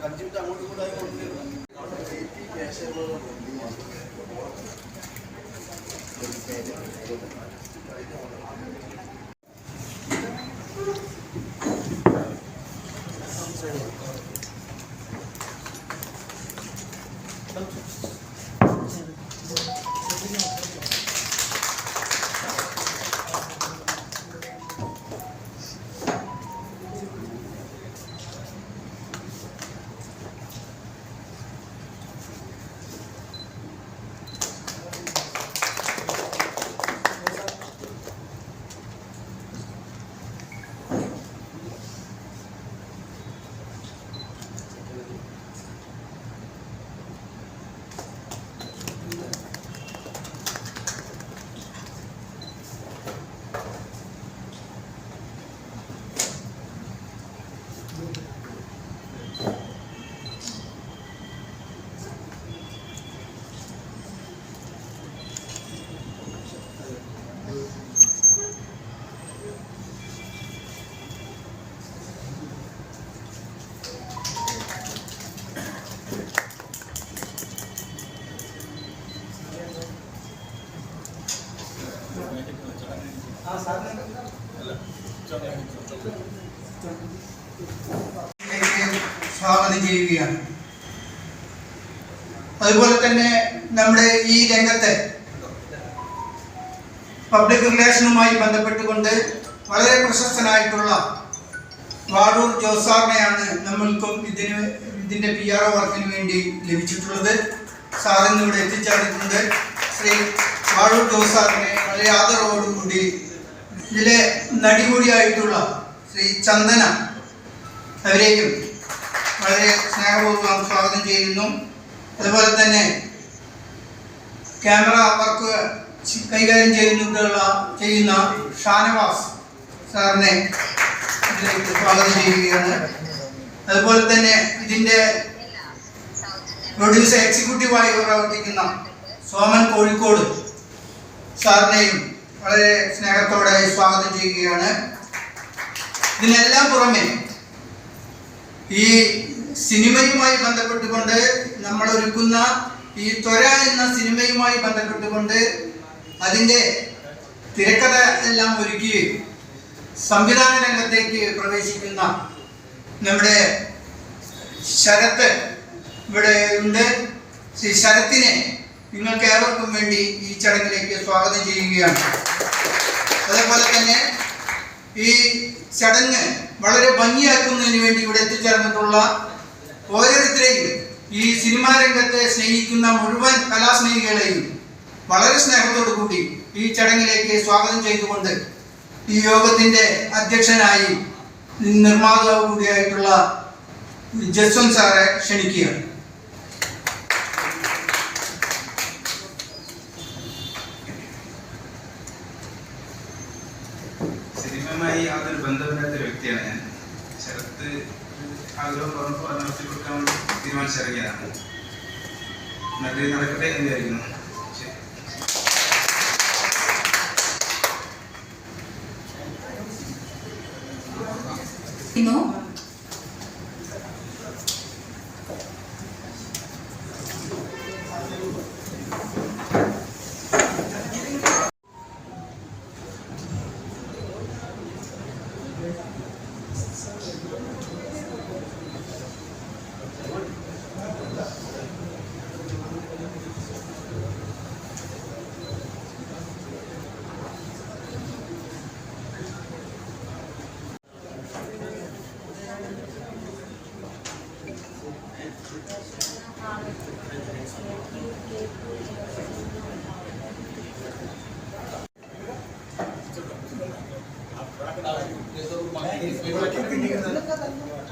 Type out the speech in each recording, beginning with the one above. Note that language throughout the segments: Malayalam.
ఖర్చు అమౌంట్ కూడా സ്വാഗതം ചെയ്യുകയാണ്. അതുപോലെ തന്നെ നമ്മുടെ ഈ രംഗത്തെ പബ്ലിക് റിലേഷനുമായി ബന്ധപ്പെട്ടുകൊണ്ട് വളരെ പ്രശസ്തനായിട്ടുള്ള വാടൂർ ജോസാറിനെയാണ് നമ്മൾക്കും ഇതിന് ഇതിന്റെ പി ആർ ഒ വർക്കിന് വേണ്ടി ലഭിച്ചിട്ടുള്ളത്. സാറിന് ഇവിടെ എത്തിച്ചേർന്നിട്ടുണ്ട്. ശ്രീ വാടൂർ ജോസാറിനെ വളരെ ആദരവോടുകൂടി ഇതിലെ നടി കൂടിയായിട്ടുള്ള ശ്രീ ചന്ദന അവരെയും വളരെ സ്നേഹപൂർവം സ്വാഗതം ചെയ്യുന്നു. അതുപോലെ തന്നെ ക്യാമറ വർക്ക് കൈകാര്യം ചെയ്യുന്നുള്ള ചെയ്യുന്ന ഷാനവാസ് സാറിനെ ഇതിലേക്ക് സ്വാഗതം ചെയ്യുകയാണ്. അതുപോലെ തന്നെ ഇതിന്റെ പ്രൊഡ്യൂസർ എക്സിക്യൂട്ടീവായി പ്രവർത്തിക്കുന്ന സോമൻ കോഴിക്കോട് സാറിനെയും വളരെ സ്നേഹത്തോടെ സ്വാഗതം ചെയ്യുകയാണ്. ഇതിനെല്ലാം പുറമെ ഈ സിനിമയുമായി ബന്ധപ്പെട്ടുകൊണ്ട് നമ്മൾ ഒരുക്കുന്ന ഈ ത്വര എന്ന സിനിമയുമായി ബന്ധപ്പെട്ടുകൊണ്ട് അതിന്റെ തിരക്കഥ എല്ലാം ഒരുക്കുകയും സംവിധാന രംഗത്തേക്ക് പ്രവേശിക്കുന്ന നമ്മുടെ ശരത്ത് ഇവിടെ ഉണ്ട്. ശ്രീ ശരത്തിനെ നിങ്ങൾക്ക് ഏവർക്കും വേണ്ടി ഈ ചടങ്ങിലേക്ക് സ്വാഗതം ചെയ്യുകയാണ്. അതേപോലെ തന്നെ ഈ ചടങ്ങ് വളരെ ഭംഗിയാക്കുന്നതിന് വേണ്ടി ഇവിടെ എത്തിച്ചേർന്നിട്ടുള്ള ഓരോരുത്തരെയും ഈ സിനിമാ രംഗത്തെ സ്നേഹിക്കുന്ന മുഴുവൻ കലാസ്നേഹികളെയും വളരെ സ്നേഹത്തോടു കൂടി ഈ ചടങ്ങിലേക്ക് സ്വാഗതം ചെയ്തുകൊണ്ട് ഈ യോഗത്തിന്റെ അധ്യക്ഷനായി നിർമ്മാതാവ് കൂടിയായിട്ടുള്ള ജസ്വന്ത് സാറെ ക്ഷണിക്കുകയാണ് സിനിമയുമായി യാതൊരു ബന്ധമില്ലാത്ത വ്യക്തിയാണ് ഞാൻ. ശരത്ത് ആഗ്രഹം പറഞ്ഞപ്പോൾ അത് നടത്തി കൊടുക്കാൻ വേണ്ടി തീരുമാനിച്ചിറങ്ങിയതാണ്. നല്ല നടക്കട്ടെ എന്ന് വിചാരിക്കുന്നു You ഇന്നു?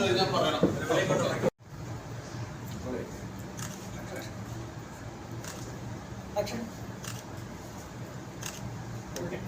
കഴിഞ്ഞാൽ പറയണം Action. Okay.